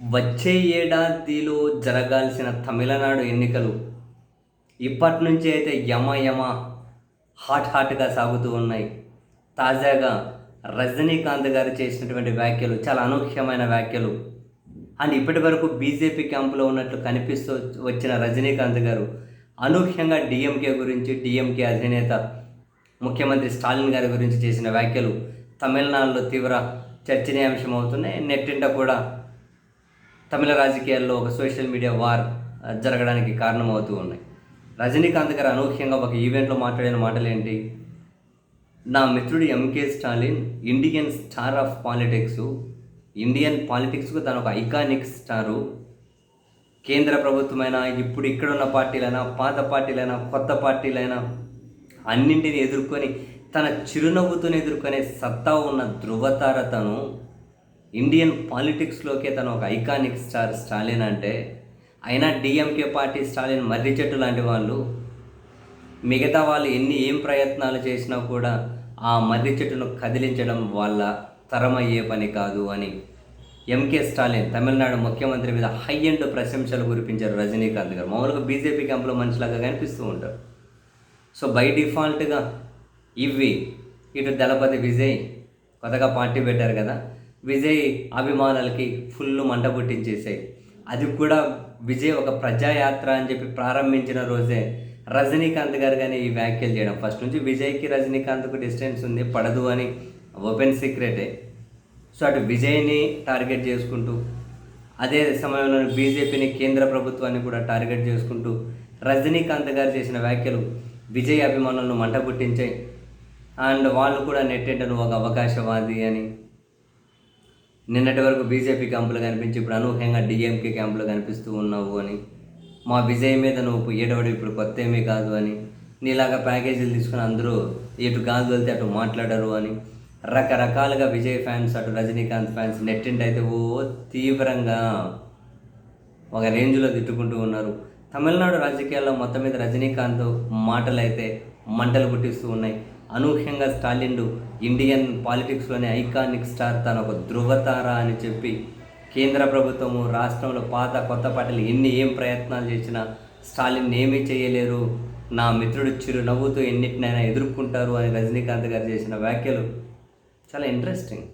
వచ్చే ఏడాదిలో జరగాల్సిన తమిళనాడు ఎన్నికలు ఇప్పటి నుంచి అయితే యమ యమ హాట్ హాట్గా సాగుతూ ఉన్నాయి. తాజాగా రజనీకాంత్ గారు చేసినటువంటి వ్యాఖ్యలు చాలా అనూహ్యమైన వ్యాఖ్యలు. అండ్ ఇప్పటి వరకు బీజేపీ క్యాంపులో ఉన్నట్లు కనిపిస్తూ వచ్చిన రజనీకాంత్ గారు అనూహ్యంగా డిఎంకే గురించి డిఎంకే అధినేత ముఖ్యమంత్రి స్టాలిన్ గారి గురించి చేసిన వ్యాఖ్యలు తమిళనాడులో తీవ్ర చర్చనీయాంశం అవుతున్నాయి నెట్టింట కూడా తమిళ రాజకీయాల్లో ఒక సోషల్ మీడియా వార్ జరగడానికి కారణమవుతూ ఉన్నాయి. రజనీకాంత్ గారు అనూహ్యంగా ఒక ఈవెంట్లో మాట్లాడిన మాటలు ఏంటి నా మిత్రుడు M K Stalin Indian star of politics Indian పాలిటిక్స్కు తను ఒక ఐకానిక్ స్టారు. కేంద్ర ప్రభుత్వమైనా ఇప్పుడు ఇక్కడున్న పార్టీలైనా పాత పార్టీలైనా కొత్త పార్టీలైనా అన్నింటిని ఎదుర్కొని తన చిరునవ్వుతోనే ఎదుర్కొనే సత్తా ఉన్న ధృవతారతను ఇండియన్ పాలిటిక్స్లోకే తను ఒక ఐకానిక్ స్టార్ స్టాలిన్ అంటే. అయినా డిఎంకే పార్టీ స్టాలిన్ మర్రి చెట్టు లాంటి వాళ్ళు. మిగతా వాళ్ళు ఎన్ని ఏం ప్రయత్నాలు చేసినా కూడా ఆ మర్రి చెట్టును కదిలించడం వాళ్ళ తరమయ్యే పని కాదు అని ఎంకే స్టాలిన్ తమిళనాడు ముఖ్యమంత్రి మీద హై అండ్ ప్రశంసలు కురిపించారు రజనీకాంత్ గారు. మామూలుగా బీజేపీ క్యాంప్లో మనిషిలాగా కనిపిస్తూ ఉంటారు. సో బై డిఫాల్ట్గా ఇవి ఇటు దళపతి విజయ్ కొత్తగా పార్టీ పెట్టారు కదా. విజయ్ అభిమానులకి ఫుల్ మంట పుట్టించేసాయి. అది కూడా విజయ్ ఒక ప్రజాయాత్ర అని చెప్పి ప్రారంభించిన రోజే రజనీకాంత్ గారు కానీ ఈ వ్యాఖ్యలు చేయడం. ఫస్ట్ నుంచి విజయ్కి రజనీకాంత్కు డిస్టెన్స్ ఉంది పడదు అని ఓపెన్ సీక్రెటే. సో అటు విజయ్ని టార్గెట్ చేసుకుంటూ అదే సమయంలో బీజేపీని కేంద్ర ప్రభుత్వాన్ని కూడా టార్గెట్ చేసుకుంటూ రజనీకాంత్ గారు చేసిన వ్యాఖ్యలు విజయ్ అభిమానులను మంట పుట్టించాయి. అండ్ వాళ్ళు కూడా నెట్టేటను ఒక అవకాశవాది అని నిన్నటి వరకు బీజేపీ క్యాంపులు కనిపించి ఇప్పుడు అనూహ్యంగా డిఎంకే క్యాంపులు కనిపిస్తూ ఉన్నావు అని. మా విజయ్ మీద నువ్వు ఏడవడు ఇప్పుడు కొత్త ఏమీ కాదు అని. నీలాగా ప్యాకేజీలు తీసుకుని అందరూ ఇటు గాజు వెళ్తే అటు మాట్లాడరు అని. రకరకాలుగా విజయ్ ఫ్యాన్స్ అటు రజనీకాంత్ ఫ్యాన్స్ నెట్టింటి అయితే ఓ తీవ్రంగా ఒక రేంజ్లో తిట్టుకుంటూ ఉన్నారు. తమిళనాడు రాజకీయాల్లో మొత్తం మీద రజనీకాంత్ మాటలు అయితే మంటలు పుట్టిస్తూ ఉన్నాయి. అనూహ్యంగా స్టాలిన్ ఇండియన్ పాలిటిక్స్లోని ఐకానిక్ స్టార్ తన ఒక ధృవతార అని చెప్పి కేంద్ర ప్రభుత్వము రాష్ట్రంలో పాత కొత్త పార్టీలు ఎన్ని ఏం ప్రయత్నాలు చేసినా స్టాలిన్ ఏమీ చేయలేరు. నా మిత్రుడు చిరునవ్వుతూ ఎన్నిటినైనా ఎదుర్కొంటారు అని రజనీకాంత్ గారు చేసిన వ్యాఖ్యలు చాలా ఇంట్రెస్టింగ్